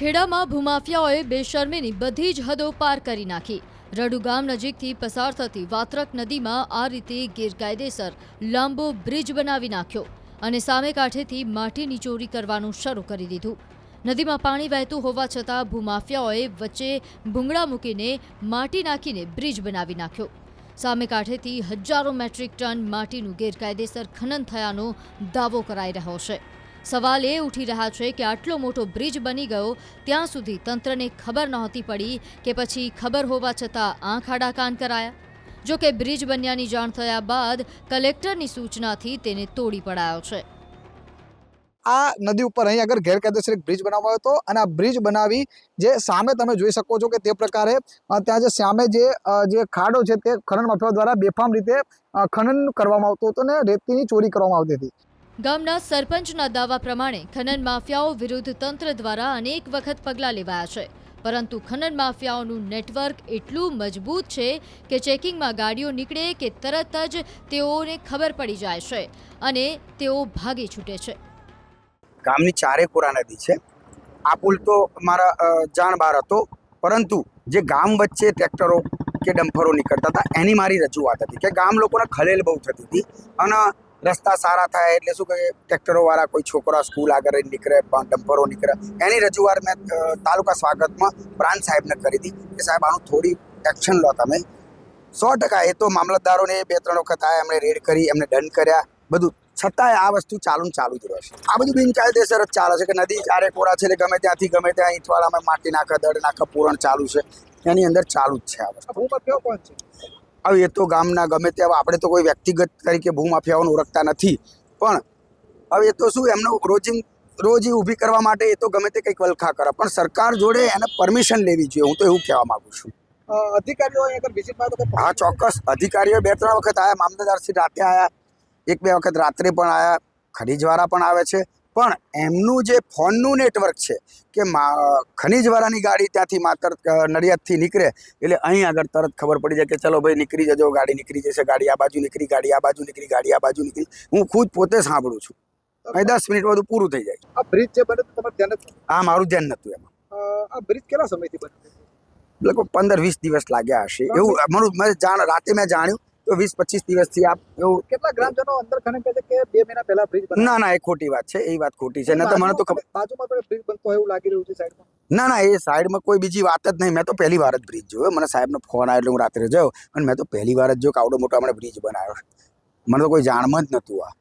ખેડામાં ભૂમાફિયાઓએ બેશરમીની બધી જ હદો પાર કરી નાખી. રડુ ગામ નજીકથી પસાર થતી વાત્રક નદીમાં આ રીતે ગેરકાયદેસર લાંબો બ્રિજ બનાવી નાખ્યો અને સામે કાંઠેથી માટીની ચોરી કરવાનું શરૂ કરી દીધું. નદીમાં પાણી વહેતું હોવા છતાં ભૂમાફિયાઓએ વચ્ચે ભૂંગળા મૂકીને માટી નાખીને બ્રિજ બનાવી નાખ્યો. સામે કાંઠેથી હજારો મેટ્રિક ટન માટીનું ગેરકાયદેસર ખનન થયાનો દાવો કરાઈ રહ્યો છે. સવાલ એ ઉઠી રહ્યા છે કે આટલો મોટો બ્રિજ બની ગયો, ત્યાં સુધી તંત્રને ખબર નહોતી પડી કે પછી ખબર હોવા છતાં આંખ આડા કાન કરાયા. જો કે બ્રિજ બન્યાની જાણ થયા બાદ કલેક્ટરની સૂચનાથી તેને તોડી પડાયો છે. આ નદી ઉપર અહીં આગળ ગેરકાયદેસર એક બ્રિજ બનાવવામાં હતો અને આ બ્રિજ બનાવી જે સામે તમે જોઈ શકો છો કે તે પ્રકારે ત્યાં જે સામે જે જે ખાડો છે તે ખનન માફિયાઓ દ્વારા બેફામ રીતે ખનન કરવામાં આવતું હતું અને રેતીની ચોરી કરવામાં આવતી હતી. ગામના સરપંચના દાવા પ્રમાણે ખનન માફિયાઓ વિરુદ્ધ તંત્ર દ્વારા અનેક વખત પગલાં લેવાયા છે. પરંતુ ખનન માફિયાઓનું નેટવર્ક એટલું મજબૂત છે કે ચેકિંગમાં ગાડીઓ નીકળે કે તરત જ તેઓને ખબર પડી જાય છે અને તેઓ ભાગી છૂટે છે. ગામની ચારે કોરા નદી છે. આ પુલ તો મારા જાણ બહાર હતો. પરંતુ જે ગામ વચ્ચે ટ્રેક્ટરો કે ડમ્ફરો નીકળતા હતા, એની મારી રજૂઆત હતી કે ગામ લોકોને ખલેલ બહુ થતી હતી. અને રસ્તા સારા થાય એટલે શું કહે ટ્રેક્ટરોવાળા કોઈ છોકરા સ્કૂલ આગળ નીકળે પણ ડમ્પરો નીકળે. એની રજૂઆત મેં તાલુકા સ્વાગતમાં પ્રાંત સાહેબને કરી હતી કે સાહેબ, આનું થોડી એક્શન લો તમે. સો ટકા એ તો મામલતદારોને બે ત્રણ વખત આયા એમણે રેડ કરી, એમને દંડ કર્યા. બધું છતાંય આ વસ્તુ ચાલુ ચાલુ જ રહેશે. આ બધું બિનકાયદેસર જ ચાલે છે કે નદી ચારે કોરા છે એટલે ગમે ત્યાંથી ગમે ત્યાં ઈંટવાળામાં માટી નાખે દડ નાખે, પૂરણ ચાલુ છે. એની અંદર ચાલુ જ છે આ વસ્તુ. હવે એ તો ગામના ગમે ત્યાં આપણે તો કોઈ વ્યક્તિગત તરીકે ભૂમાફિયાઓને ઓળખતા નથી. પણ હવે એ તો શું એમનો રોજિંગ રોજ એ ઊભી કરવા માટે એ તો ગમે તે કંઈક વલખા કરે. પણ સરકાર જોડે એને પરમિશન લેવી જોઈએ હું તો એવું કહેવા માગું છું. અધિકારીઓ અહીં આગળ વિઝિટ હા ચોક્કસ. અધિકારીઓ બે ત્રણ વખત આવ્યા મામલતદારશ્રી રાતે આવ્યા એક બે વખત રાત્રે પણ આવ્યા ખનીજવાળા પણ આવે છે. પણ એમનું જે ફોનનું નેટવર્ક છે કે મા- ખનીજવાળાની ગાડી ત્યાંથી માત્ર નડિયાદથી નીકળે એટલે અહીં આગળ તરત ખબર પડી જાય કે ચલો ભાઈ નીકળી જજો ગાડી નીકળી જશે ગાડી આ બાજુ નીકળી ગાડી આ બાજુ નીકળી ગાડી આ બાજુ નીકળી. હું ખુદ પોતે સાંભળું છું. અહીં દસ મિનિટ બધું પૂરું થઈ જાય. આ બ્રિજ જે બને તમારે ધ્યાન. આ મારું ધ્યાન નહોતું એમાં. આ બ્રિજ કેટલા સમયથી બને લગભગ પંદર વીસ દિવસ લાગ્યા હશે. એવું મારું મેં જાણ રાતે મેં જાણ્યું વીસ પચીસ દિવસથી આપ એવું કેટલા ગ્રામજનો અંદર ખને કહે છે કે બે મહિના પહેલા બ્રિજ ના ના એ ખોટી વાત છે એ વાત ખોટી છે. ન તો મને તો ખબર બાજુમાં પણ બ્રિજ બનતો એવું લાગી રહ્યું છે સાઈડમાં? ના ના એ સાઈડમાં કોઈ બીજી વાત જ નહીં. મેં તો પહેલી વાર જ બ્રિજ જોયો. મને સાહેબનો ફોન આવ્યો એટલે હું રાત્રે જોયો. અને મેં તો પહેલી વાર જ જોયો કે આવડો મોટો હમણાં બ્રિજ બનાવ્યો મને તો કોઈ જાણમાં જ નહોતું આ.